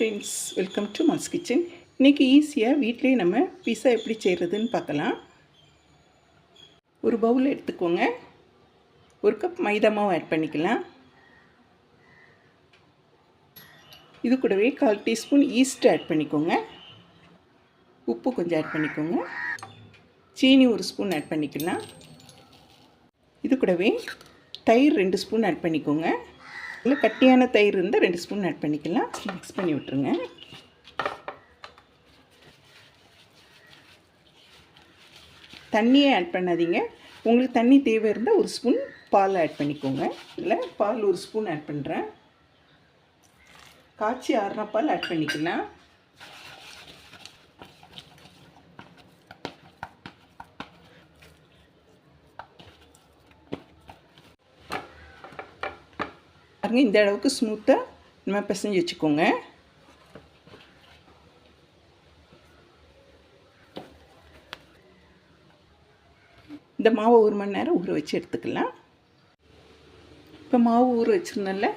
Friends welcome to mass kitchen இன்றைக்கி ஈஸியாக வீட்டிலே நம்ம பீஸா எப்படி செய்கிறதுன்னு பார்க்கலாம். ஒரு பவுல் எடுத்துக்கோங்க. ஒரு கப் மைதா மாவு ஆட் பண்ணிக்கலாம். இது கூடவே கால் டீஸ்பூன் ஈஸ்ட் ஆட் பண்ணிக்கோங்க. உப்பு கொஞ்சம் ஆட் பண்ணிக்கோங்க. சீனி ஒரு ஸ்பூன் ஆட் பண்ணிக்கலாம். இது கூடவே தயிர் ரெண்டு ஸ்பூன் ஆட் பண்ணிக்கோங்க. இல்லை கட்டியான தயிர் இருந்தால் ரெண்டு ஸ்பூன் ஆட் பண்ணிக்கலாம். மிக்ஸ் பண்ணி விட்டுருங்க. தண்ணியே ஆட் பண்ணாதீங்க. உங்களுக்கு தண்ணி தேவை இருந்தால் ஒரு ஸ்பூன் பால் ஆட் பண்ணிக்கோங்க. இல்லை பால் ஒரு ஸ்பூன் ஆட் பண்ணுறேன் காய்ச்சி ஆறுனா பால் ஆட் பண்ணிக்கலாம். பாருங்கள் இந்த அளவுக்கு ஸ்மூத்தாக நம்ம பிசைஞ்சு வச்சுக்கோங்க. இந்த மாவை ஒரு மணி நேரம் ஊற வச்சு எடுத்துக்கலாம். இப்போ மாவு ஊற வச்சுருந்தோம்ல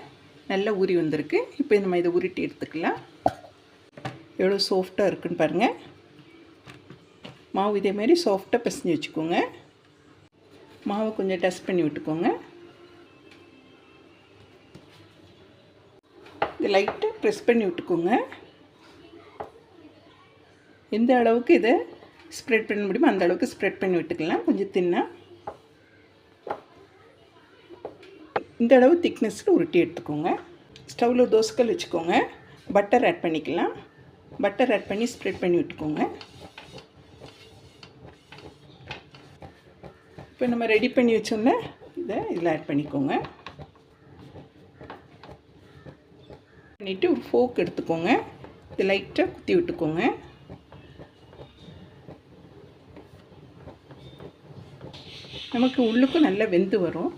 நல்லா ஊறி வந்திருக்கு. இப்போ நம்ம இதை உருட்டி எடுத்துக்கலாம். எவ்வளோ சாஃப்டாக இருக்குன்னு பாருங்கள் மாவு இதேமாரி சாஃப்டாக பிசைஞ்சு வச்சுக்கோங்க. மாவை கொஞ்சம் டஸ்ட் பண்ணி விட்டுக்கோங்க. இது லைட்டாக ப்ரெஸ் பண்ணி விட்டுக்கோங்க. எந்த அளவுக்கு இதை ஸ்ப்ரெட் பண்ண முடியுமோ அந்த அளவுக்கு ஸ்ப்ரெட் பண்ணி விட்டுக்கலாம். கொஞ்சம் தின்னாக இந்த அளவு திக்னஸில் உருட்டி எடுத்துக்கோங்க. ஸ்டவ்வில் தோசைக்கல் வச்சுக்கோங்க. பட்டர் ஆட் பண்ணிக்கலாம். பட்டர் ஆட் பண்ணி ஸ்ப்ரெட் பண்ணி விட்டுக்கோங்க. இப்போ நம்ம ரெடி பண்ணி வச்சோன்னே இதை இதில் ஆட் பண்ணிக்கோங்க. பண்ணிவிட்டு ஒரு ஃபோக் எடுத்துக்கோங்க. இது லைட்டாக குத்தி விட்டுக்கோங்க. நமக்கு உள்ளுக்கும் நல்லா வெந்து வரும்.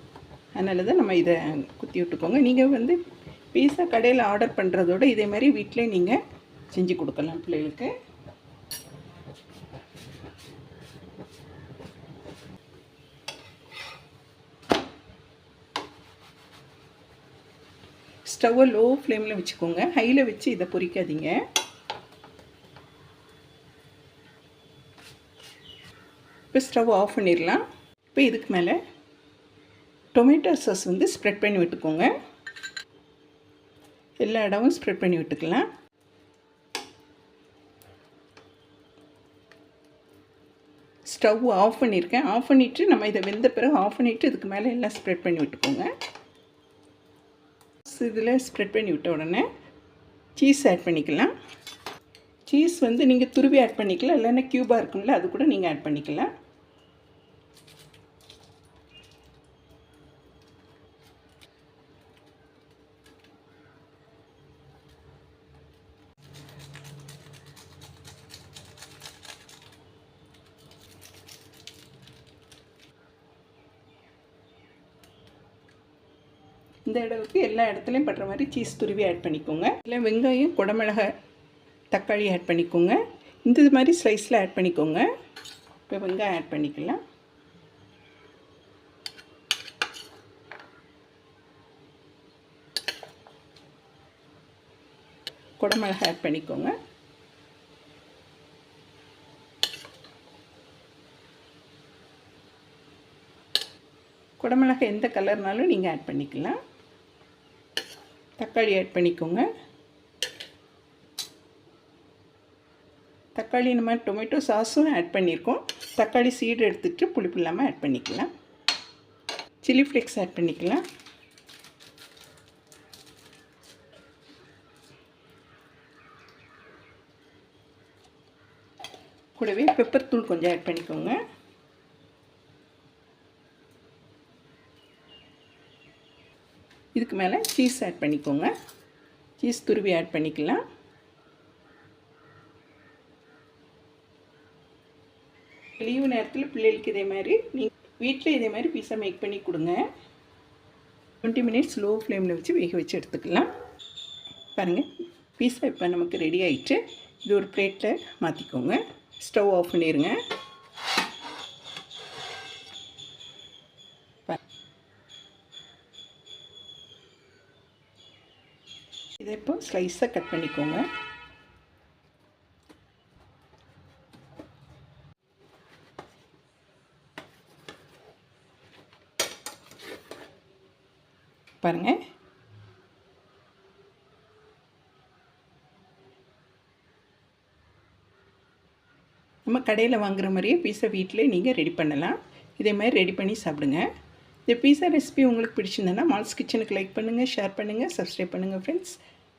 அதனால தான் நம்ம இதை குத்தி விட்டுக்கோங்க. நீங்கள் வந்து பீஸா கடையில் ஆர்டர் பண்ணுறதோட இதே மாதிரி வீட்டிலே நீங்கள் செஞ்சு கொடுக்கலாம் பிள்ளைகளுக்கு. ஸ்டவ்வை லோ ஃப்ளேமில் வச்சுக்கோங்க. ஹையில் வச்சு இதை பொரிக்காதீங்க. இப்போ ஸ்டவ் ஆஃப் பண்ணிடலாம். இப்போ இதுக்கு மேலே டொமேட்டோ சாஸ் வந்து ஸ்ப்ரெட் பண்ணி விட்டுக்கோங்க. எல்லா இடமும் ஸ்ப்ரெட் பண்ணி விட்டுக்கலாம். ஸ்டவ் ஆஃப் பண்ணியிருக்கேன். ஆஃப் பண்ணிவிட்டு நம்ம இதை வெந்த பிறகு ஆஃப் பண்ணிவிட்டு இதுக்கு மேலே எல்லாம் ஸ்ப்ரெட் பண்ணி விட்டுக்கோங்க. இதில் ஸ்ப்ரெட் பண்ணி விட்ட உடனே சீஸ் ஆட் பண்ணிக்கலாம். சீஸ் வந்து நீங்கள் துருவி ஆட் பண்ணிக்கலாம். இல்லைன்னா க்யூபாக இருக்கும்ல அது கூட நீங்கள் ஆட் பண்ணிக்கலாம். இந்த அளவுக்கு எல்லா இடத்துலையும் படுற மாதிரி சீஸ் துருவி ஆட் பண்ணிக்கோங்க. இல்லை வெங்காயம் குடமிளகாய் தக்காளி ஆட் பண்ணிக்கோங்க. இந்த மாதிரி ஸ்லைஸில் ஆட் பண்ணிக்கோங்க. இப்போ வெங்காயம் ஆட் பண்ணிக்கலாம். குடமிளகாய் ஆட் பண்ணிக்கோங்க. குடமிளகாய் எந்த கலர்னாலும் நீங்கள் ஆட் பண்ணிக்கலாம். தக்காளி ஆட் பண்ணிக்கோங்க. தக்காளி நம்ம டொமேட்டோ சாஸும் ஆட் பண்ணியிருக்கோம் தக்காளி சீடு எடுத்துகிட்டு புளிப்பு இல்லாமல் ஆட் பண்ணிக்கலாம். சில்லி ஃப்ளேக்ஸ் ஆட் பண்ணிக்கலாம். கூடவே பெப்பர் தூள் கொஞ்சம் ஆட் பண்ணிக்கோங்க. இதுக்கு மேலே சீஸ் ஆட் பண்ணிக்கோங்க. சீஸ் துருவி ஆட் பண்ணிக்கலாம். லீவு நேரத்தில் பிள்ளைகளுக்கு இதே மாதிரி நீங்கள் வீட்டில் இதே மாதிரி பீஸா மேக் பண்ணி கொடுங்க. டுவெண்ட்டி மினிட்ஸ் லோ ஃப்ளேமில் வச்சு வேக வச்சு எடுத்துக்கலாம். பாருங்கள் பீஸா இப்போ நமக்கு ரெடி ஆகிட்டு இது ஒரு பிளேட்டில் மாற்றிக்கோங்க ஸ்டவ் ஆஃப் பண்ணிடுங்க இப்போ ஸ்லைஸாக கட் பண்ணிக்கோங்க. பாருங்கள் நம்ம கடையில் வாங்குற மாதிரியே பீஸை வீட்டிலே நீங்கள் ரெடி பண்ணலாம். இதே மாதிரி ரெடி பண்ணி சாப்பிடுங்க. இந்த பீஸா ரெசிபி உங்களுக்கு பிடிச்சிருந்தேன்னா மால்ஸ் கிச்சனுக்கு லைக் பண்ணுங்கள் ஷேர் பண்ணுங்கள் சப்ஸ்கிரைப் பண்ணுங்கள் ஃப்ரெண்ட்ஸ்